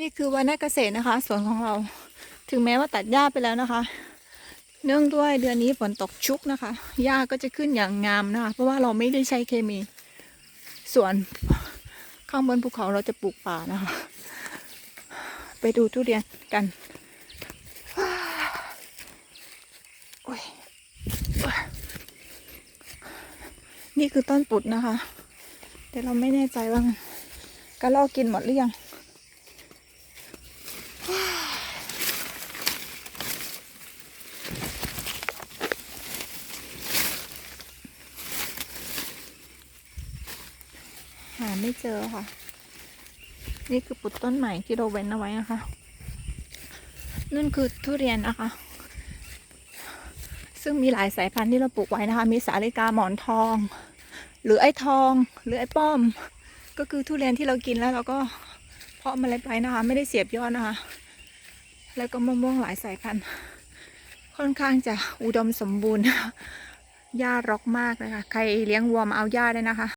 นี่คือวันเกษตรนะคะสวนของเรา ถึงแม้ว่าตัดหญ้าไปแล้วนะคะ เนื่องด้วยเดือนนี้ฝนตกชุกนะคะหญ้าก็จะขึ้นอย่างงามนะคะ เพราะว่าเราไม่ได้ใช้เคมีส่วนข้างบนภูเขาเราจะปลูกป่านะคะ ไปดูทุเรียนกันนี่คือต้นปุดนะคะ แต่เราไม่แน่ใจว่ามันกระลอกกินหมดหรือยัง หาไม่เจอค่ะ นี่คือปุดต้นใหม่ที่เราเว้นเอาไว้นะคะ นั่นคือทุเรียนนะคะ ซึ่งมีหลายสายพันธุ์ที่เราปลูกไว้นะคะ มีสาลิกาหมอนทอง หรือไอ้ทอง หรือไอ้ป้อม ก็คือทุเรียนที่เรากินแล้วเราก็เพาะเมล็ดไว้นะคะ ไม่ได้เสียบยอดนะคะ แล้วก็มะม่วงหลายสายพันธุ์ ค่อนข้างจะอุดมสมบูรณ์หญ้ารกมากเลยค่ะ ใครเลี้ยงวัวมาเอาหญ้าได้นะคะ